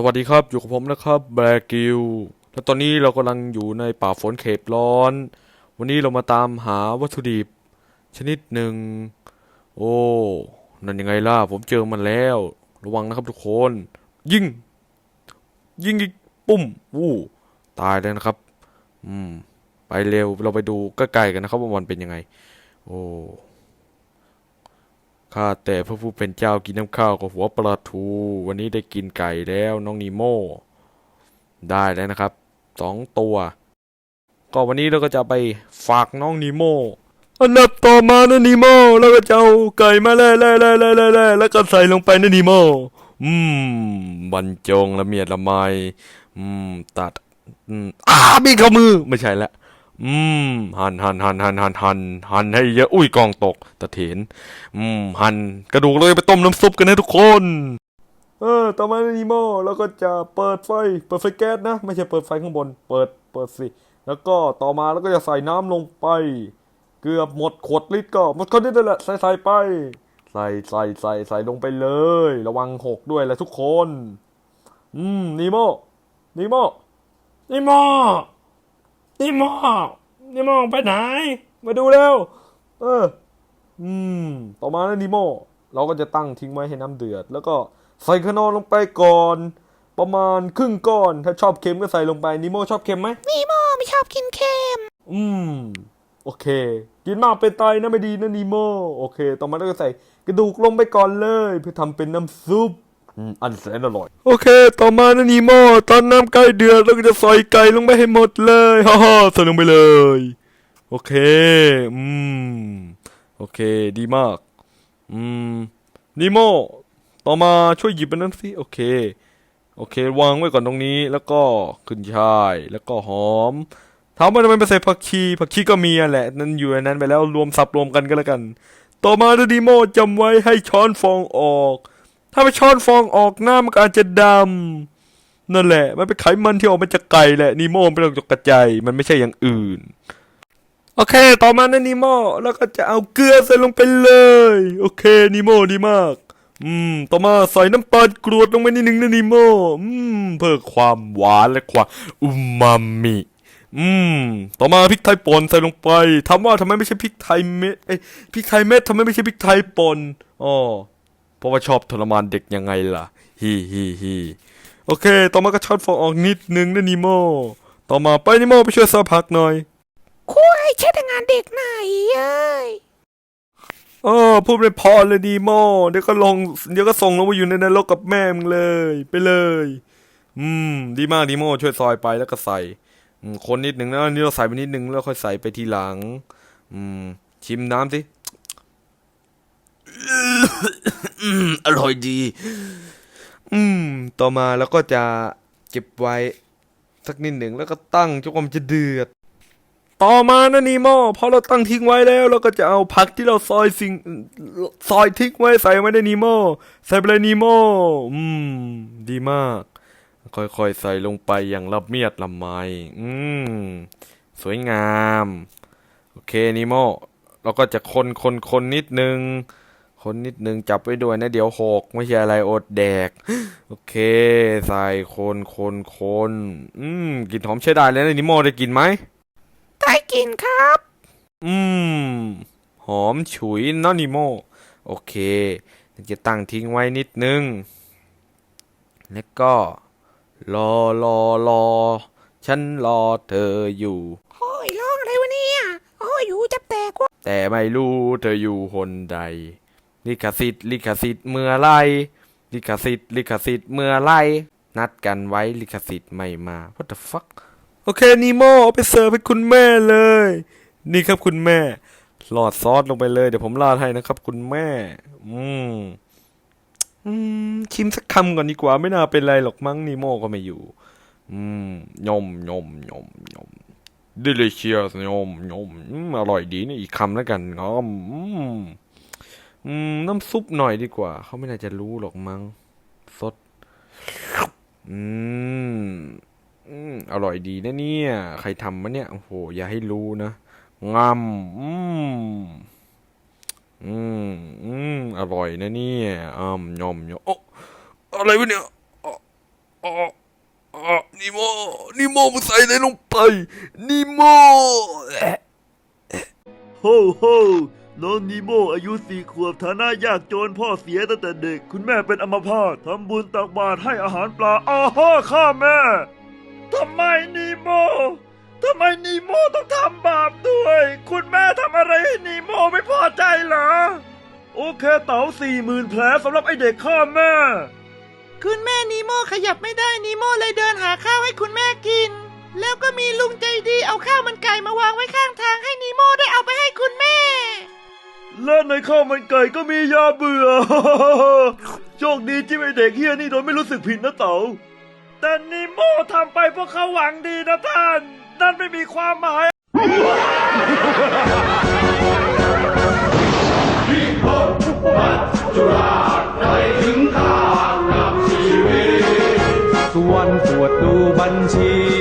สวัสดีครับ อยู่กับผมนะครับแบร์กิลและตอนนี้เรากำลังอยู่ในป่าฝนเขตร้อน วันนี้เรามาตามหาวัตถุดิบ ชนิดหนึ่ง โอ้ นั่นยังไงล่ะ ผมเจอมันแล้ว ระวังนะครับทุกคน ยิง ยิงอีกปุ้มวู้ตายแล้วนะครับ อืม ไปเร็ว เราไปดูใกล้ๆกันนะครับว่ามันเป็นยังไง โอ้ ข้าแต่พระผู้เป็นเจ้ากินน้ำข้าวกับหัวปลาทู วันนี้ได้กินไก่แล้วน้องนีโมได้แล้วนะครับสองตัว ก็วันนี้เราก็จะไปฝากน้องนีโมอันดับต่อมานะนีโมแล้วก็จะเอาไก่มาแล่แล่แล่แล่แล่แล้วก็ใส่ลงไปนะนีโมอืมบรรจงละเมียดละไมอืมตัดอืมอ้ามีเข้ามือไม่ใช่ละ อืม หันหันหันหันหันหันหันให้เยอะอุ้ยกองตกตะเถนอืม หันกระดูกเลยไปต้มน้ำซุปกันนะทุกคน เออ ต่อมานีโมแล้วก็จะเปิดไฟ เปิดไฟแก๊สนะ ไม่ใช่เปิดไฟข้างบน เปิด เปิดสิ แล้วก็ต่อมาแล้วก็จะใส่น้ำลงไป เกือบหมดขวดลิตรก็หมดขวดลิตรนั่นแหละใส่ใส่ไป ใส่ใส่ใส่ใส่ลงไปเลย ระวังหกด้วยแหละทุกคน อืมนีโมนีโมนีโม นีโมนีโมไปไหน มาดูเร็ว เออ อืม ต่อมานะนิโมเราก็จะตั้งทิ้งไว้ให้น้ำเดือด แล้วก็ใส่ขนอนลงไปก่อน ประมาณครึ่งก้อน ถ้าชอบเค็มก็ใส่ลงไปนิโมชอบเค็มไหมนีโมไม่ชอบกินเค็ม อืม โอเค กินมากเป็นไตนะไม่ดีนะนิโมโอเค ต่อมาเราก็ใส่กระดูกลงไปก่อนเลย เพื่อทำเป็นน้ำซุป อันแสนอร่อย โอเค ต่อมานะนิโมตอนน้ำใกล้เดือดเราก็จะใส่ไก่ลงไปให้หมดเลยฮ่าฮ่าใส่ลงไปเลย โอเค อืม โอเค ดีมาก อืมนิโมต่อมาช่วยหยิบมันนั้นสิโอเค โอเค วางไว้ก่อนตรงนี้ แล้วก็ขึ้นช่าย แล้วก็หอมถามว่าทำไมไม่ใส่ผักชีผักชีก็มีแหละ นั่นอยู่ในนั้นไปแล้วรวมสับรวมกันก็แล้วกัน ต่อมาดดีโมจำไว้ให้ช้อนฟองออก ถ้าไม่ช้อนฟองออกหน้ามันก็อาจจะดำนั่นแหละ มันเป็นไขมันที่ออกมาจากไก่แหละนิโมมันเป็นออกจากกระจายมันไม่ใช่อย่างอื่น โอเค ต่อมานะนิโมแล้วก็จะเอาเกลือใส่ลงไปเลย โอเคนิโมดีมาก อืม ต่อมาใส่น้ำตาลกรวดลงไปนิดนึงนะนิโมอืม เพื่อความหวานและความอุมามิอืม ต่อมาพริกไทยป่นใส่ลงไปถามว่าทำไมไม่ใช่พริกไทยเม็ดเอ้พริกไทยเม็ดทำไมไม่ใช่พริกไทยป่นอ๋อ เพราะว่าชอบทรมานเด็กยังไงล่ะฮีฮีฮีโอเค ต่อมาก็ช้อนฟองออกนิดนึงนะนิโม ต่อมาไปนิโมไปช่วยซาผักหน่อยคุยใช้แต่งานเด็กไหนเอ้ยเออพูดไม่พอเลยดีโม เดี๋ยวก็ลง เดี๋ยวก็ส่งลงไปอยู่ในนรกกับแม่มึงเลย ไปเลย อืม ดีมากดีโม ช่วยซอยไปแล้วก็ใส่อืมคนนิดหนึ่งนะอันนี่เราใส่ไปนิดหนึ่งแล้วค่อยใส่ไปทีหลัง อืม ชิมน้ำสิ อืมอร่อยดี อืม ต่อมาแล้วก็จะเก็บไว้ สักนิดหนึ่งแล้วก็ตั้งจนกว่ามันจะเดือด ต่อมานะนีโมพอเราตั้งทิ้งไว้แล้ว เราก็จะเอาผักที่เราซอยสิ่งซอยทิ้งไว้ใส่ไว้ในนีโมใส่ไปเลยนีโมอืม ดีมาก ค่อยๆใส่ลงไปอย่างละเมียดละไมอืม สวยงาม โอเคนีโมเราก็จะคนคนคนนิดนึง คนนิดนึงจับไว้ด้วยนะเดี๋ยวหกไม่ใช่อะไรอดแดก โอเค ใส่คนคนคนอืมกลิ่นหอมใช้ได้เลยนะนิโมได้กลินไหมได้กินครับ อืม หอมฉุยเนอนิโม โอเค จะตั้งทิ้งไว้นิดนึง แล้วก็ รอรอรอฉันรอเธออยู่โอ้ยร้องอะไรวะเนี่ยโอ้ยอยู่จับแตกวะแต่ไม่รู้เธออยู่คนใด ลิขสิทธิ์ลิขสิทธิ์เมื่อไรลิขสิทธิ์ลิขสิทธิ์เมื่อไรนัดกันไว้ลิขสิทธิ์ไม่มา what the fuck โอเคนีโมเอาไปเสิร์ฟให้คุณแม่เลย นี่ครับคุณแม่ หลอดซอสลงไปเลย เดี๋ยวผมราดให้นะครับ คุณแม่ อืมอืมชิมสักคำก่อนดีกว่า ไม่น่าเป็นไรหรอกมั้งนีโมก็ไม่อยู่ อืมยมยมยมยม delicious ยมยมอืมอร่อยดีนี่อีกคำแล้วกันงอม อืมน้ำซุปหน่อยดีกว่า เขาไม่น่าจะรู้หรอกมั้งสด อืมอืมอร่อยดีนะเนี่ย ใครทำมะเนี่ยโอ้โหอย่าให้รู้นะงามอืมอืมอืมอร่อยนะเนี่ยอ้ามยอมยอมโอ้อะไรวะเนี่ยอ๋ออ๋ออ๋อนิโมนิโมมึงใส่อะไรลงไปนิโมโฮโฮ น้องนีโมอายุสี่ขวบฐานะยากจนพ่อเสียตั้งแต่เด็ก คุณแม่เป็นอัมพาตทำบุญตักบาตรให้อาหารปลาอ้าฮ่าข้าแม่ทำไมนีโมทำไมนีโมต้องทำบาปด้วย คุณแม่ทำอะไรให้นีโมไม่พอใจเหรอ โอเคเต๋าสี่หมื่นแผลสำหรับไอเด็กข้าแม่ คุณแม่นีโมขยับไม่ได้นีโมเลยเดินหาข้าวให้คุณแม่กิน แล้วก็มีลุงใจดีเอาข้าวมันไก่มาวางไว้ข้างทางให้ และในข้าวมันไก่ก็มียาเบื่อ โชคดีที่ไอเด็กเฮียนี่โดนไม่รู้สึกผิดนะเต๋าแต่นิโมทำไปเพราะเขาหวังดีนะท่าน นั่นไม่มีความหมายส่วนตรวจดูบัญชี